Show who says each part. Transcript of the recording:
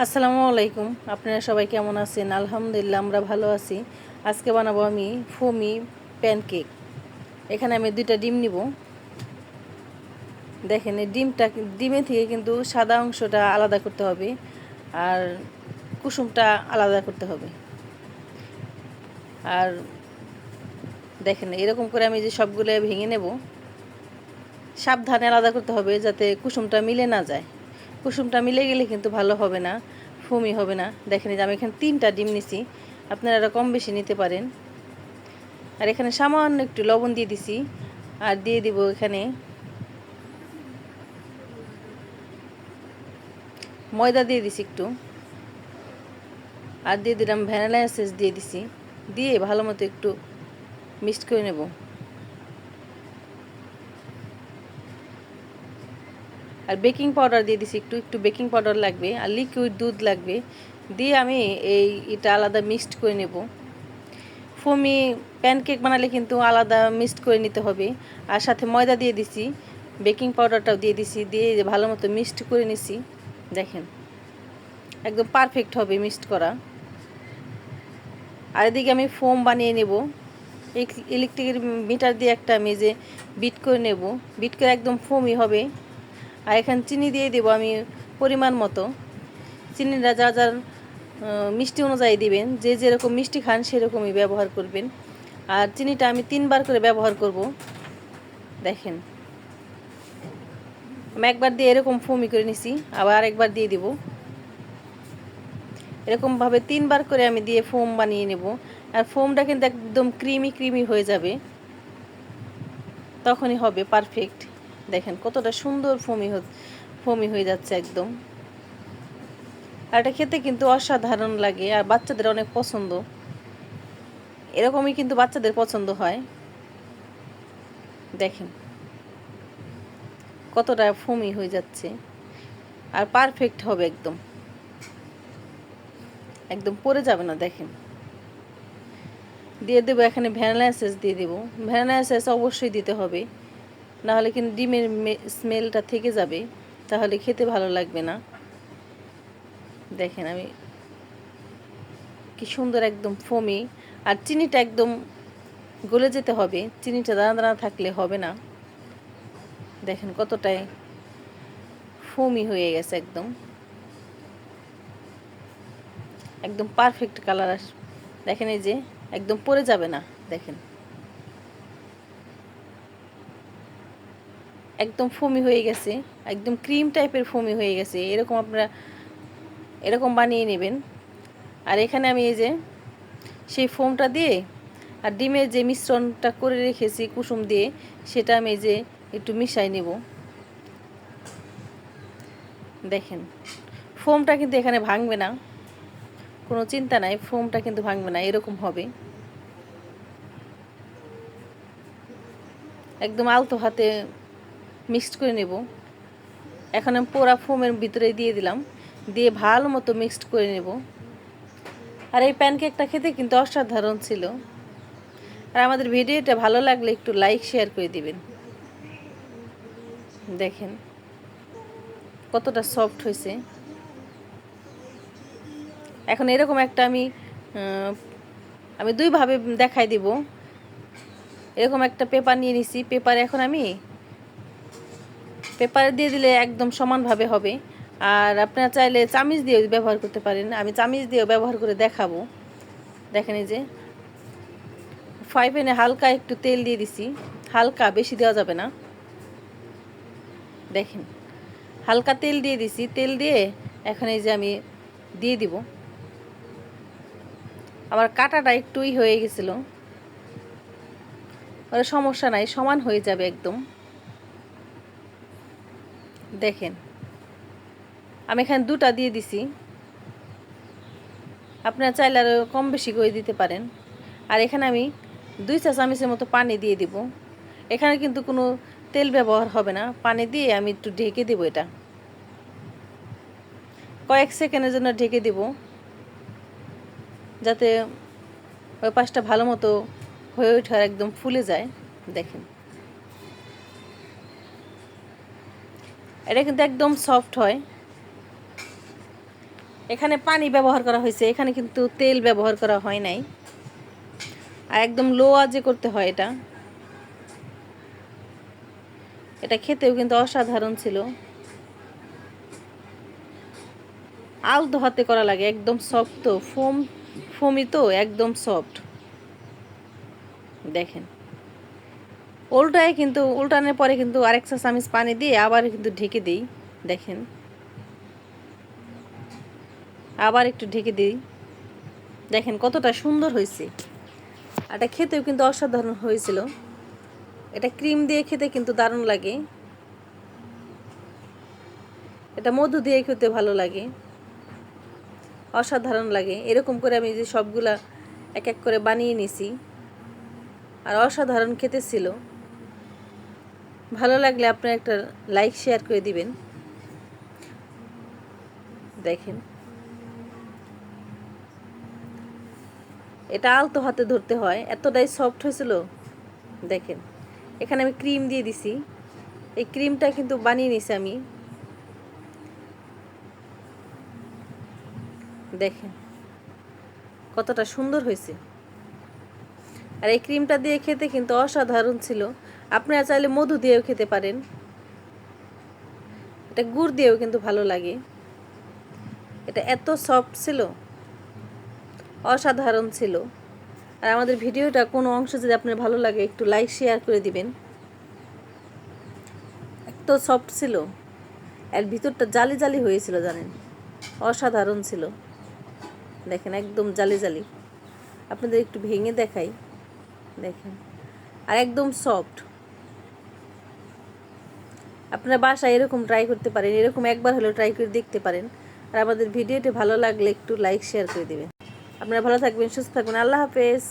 Speaker 1: আসসালামু আলাইকুম। আপনারা সবাই কেমন আছেন? আলহামদুলিল্লাহ, আমরা ভালো আছি। আজকে বানাবো আমি ফমি প্যানকেক। এখানে আমি দুইটা ডিম নিব। দেখেন, এই ডিমটা ডিমে থেকে কিন্তু সাদা অংশটা আলাদা করতে হবে আর কুসুমটা আলাদা করতে হবে। আর দেখেন, এরকম করে আমি যে সবগুলো ভেঙে নেব, সাবধানে আলাদা করতে হবে যাতে কুসুমটা মিলে না যায়। কুসুমটা মিলে গেলে কিন্তু ভালো হবে না ফুমি হবে না। দেখেন যে আমি এখানে তিনটা ডিম নিছি, আপনারা কম বেশি নিতে পারেন। আর এখানে সামান্য একটু লবণ দিয়ে দিছি, আর দিয়ে দিব এখানে ময়দা দিয়ে দিছি একটু। আর দিয়ে দিলাম ভ্যানিলা এসেস দিয়ে দিছি, দিয়ে ভালো মতো একটু মিক্সড করে নেব। আর বেকিং পাউডার দিয়ে দিছি, একটু একটু বেকিং পাউডার লাগবে, আর লিকুইড দুধ লাগবে। দিয়ে আমি এই এটা আলাদা মিক্সড করে নেব। ফমি প্যানকেক বানালে কিন্তু আলাদা মিক্সড করে নিতে হবে। আর সাথে ময়দা দিয়ে দিছি বেকিং পাউডারটাও দিয়ে দিছি, দিয়ে ভালো মতো মিক্সড করে নিছি, দেখেন। একদম পারফেক্ট হবে মিক্সড করা। আর এদিকে আমি ফোম বানিয়ে নেব। ইলেকট্রিকের মিটার দিয়ে একটা আমি যে বিট করে নেব। বিট করে একদম ফোমই হবে। আর এখানে চিনি দিয়ে দেবো আমি পরিমাণ মতো। চিনিটা যা যার মিষ্টি অনুযায়ী দিবেন। যে যেরকম মিষ্টি খান সেরকমই ব্যবহার করবেন। আর চিনিটা আমি তিনবার করে ব্যবহার করব। দেখেন। আমি একবার দিয়ে এরকম ফোমি করে নিছি, আবার আরেকবার দিয়ে দিব। এরকমভাবে তিনবার করে আমি দিয়ে ফোম বানিয়ে নেব। আর ফোমটা কিন্তু একদম ক্রিমি ক্রিমি হয়ে যাবে। তখনই হবে পারফেক্ট। দেখেন, কতটা সুন্দর ফমি ফমি হয়ে যাচ্ছে একদম। আর এটা খেতে কিন্তু অসাধারণ লাগে, আর বাচ্চাদের অনেক পছন্দ। এরকমই কিন্তু বাচ্চাদের পছন্দ হয়। দেখেন, কতটা ফমি হয়ে যাচ্ছে, আর পারফেক্ট হবে একদম। একদম পরে যাবে না, দেখেন। দিয়ে দেবো এখানে ভ্যানিলা এসেস দিয়ে দেবো। ভ্যানিলা এসেস অবশ্যই দিতে হবে। নাহলে কিন্তু ডিমের স্মেলটা থেকে যাবে, তাহলে খেতে ভালো লাগবে না। দেখেন আমি কি সুন্দর একদম ফমি আর চিনিটা একদম গলে যেতে হবে, চিনিটা দানা দানা থাকলে হবে না। দেখেন কতটাই ফমি হয়ে গেছে একদম। একদম পারফেক্ট কালার আস, দেখেন এই যে, একদম পরে যাবে না, দেখেন। একদম ফমি হয়ে গেছে, একদম ক্রিম টাইপের ফমি হয়ে গেছে, এরকম আপনারা, এরকম বানিয়ে নেবেন। আর এখানে আমি এই যে, সেই ফোমটা দিয়ে আর ডিমের যে মিশ্রণটা করে রেখেছি কুসুম দিয়ে, সেটা আমি যে একটু মিশাই নেব। দেখেন ফোমটা কিন্তু এখানে ভাঙবে না, কোনো চিন্তা নাই ফোমটা কিন্তু ভাঙবে না, এরকম হবে। একদম আলতো হাতে মিক্সড করে নেব। এখন আমি পোড়া ফোমের ভিতরে দিয়ে দিলাম। দিয়ে ভালো মতো মিক্সড করে নেব। আর এই প্যানকেকটা খেতে কিন্তু অসাধারণ ছিল। আর আমাদের ভিডিওটা ভালো লাগলে একটু লাইক, শেয়ার করে দিবেন। দেখেন, কতটা সফট হয়েছে। এখন এরকম একটা আমি আমি দুইভাবে দেখাই দিব। এরকম একটা পেপার নিয়ে নিছি। পেপার এখন আমি পেপারে দিয়ে দিলে একদম সমানভাবে হবে। আর আপনারা চাইলে চামিচ দিয়েও ব্যবহার করতে পারেন। আমি চামিচ দিয়েও ব্যবহার করে দেখাবো। দেখেন এই যে ফ্রাই প্যানে হালকা একটু তেল দিয়ে দিছি। হালকা, বেশি দেওয়া যাবে না। দেখেন, হালকা তেল দিয়ে দিছি। তেল দিয়ে এখন এই যে আমি দিয়ে দিব। আমার কাটাটা একটুই হয়ে গেছিল। সমস্যা নাই, সমান হয়ে যাবে একদম। দেখেন। আমি এখানে দুটা দিয়ে দিছি। আপনারা চাইলে আরও কম বেশি করে দিতে পারেন। আর এখানে আমি দুই চা চামচের মতো পানি দিয়ে দিব। এখানে কিন্তু কোনো তেল ব্যবহার হবে না। পানি দিয়ে আমি একটু ঢেকে দেব এটা। কয়েক সেকেন্ডের জন্য ঢেকে দেব। যাতে ওই পাশটা ভালো মতো হয়ে ওঠার একদম ফুলে যায়। দেখেন। এটা কিন্তু একদম সফট হয়। এখানে পানি ব্যবহার করা হয়েছে, এখানে কিন্তু তেল ব্যবহার করা হয় নাই। আর একদম লো আজে করতে হয় এটা। এটা খেতেও কিন্তু অসাধারণ ছিল। আলতো হাতে করা লাগে, একদম সফট তো, ফোম, ফোমি তো, একদম সফট দেখেন। উল্টায় কিন্তু, উল্টানোর পরে কিন্তু আরেকটা চামিচ পানি দিয়ে আবার কিন্তু ঢেকে দিই, দেখেন। আবার একটু ঢেকে দিই। দেখেন কতটা সুন্দর হয়েছে। এটা খেতেও কিন্তু অসাধারণ হয়েছিল। এটা ক্রিম দিয়ে খেতে কিন্তু দারুণ লাগে। এটা মধু দিয়ে খেতে ভালো লাগে। অসাধারণ লাগে। এরকম করে আমি যে সবগুলা এক এক করে বানিয়ে নিছি। আর অসাধারণ খেতে ছিল। ভালো লাগলে আপনার একটা লাইক শেয়ার করে দিবেন। দেখেন। এটা আলতো হাতে ধরতে হয়, এতটাই সফট হয়েছিল। দেখেন, এখানে আমি ক্রিম দিয়ে দিছি। এই ক্রিমটা কিন্তু বানিয়ে নিছি আমি। দেখেন, কতটা সুন্দর হয়েছে। আর এই ক্রিমটা দিয়ে খেতে কিন্তু অসাধারণ ছিল। আপনারা চাইলে মধু দিয়েও খেতে পারেন। এটা গুড় দিয়েও কিন্তু ভালো লাগে। এটা এত সফট ছিল। অসাধারণ ছিল। আর আমাদের ভিডিওটা কোনো অংশ যদি আপনার ভালো লাগে, একটু লাইক শেয়ার করে দিবেন। এত সফট ছিল। আর ভিতরটা জালি জালি হয়েছিল, জানেন? অসাধারণ ছিল। দেখেন, একদম জালি জালি। আপনাদের একটু ভেঙে দেখাই। দেখেন। আর একদম সফট আপনারা বাসায় এরকম ট্রাই করতে পারেন, এরকম একবার হলেও ট্রাই করে দেখতে পারেন। আর আমাদের ভিডিওটি ভালো লাগলে একটু লাইক শেয়ার করে দেবেন। আপনারা ভালো থাকবেন, সুস্থ থাকবেন। আল্লাহ হাফেজ।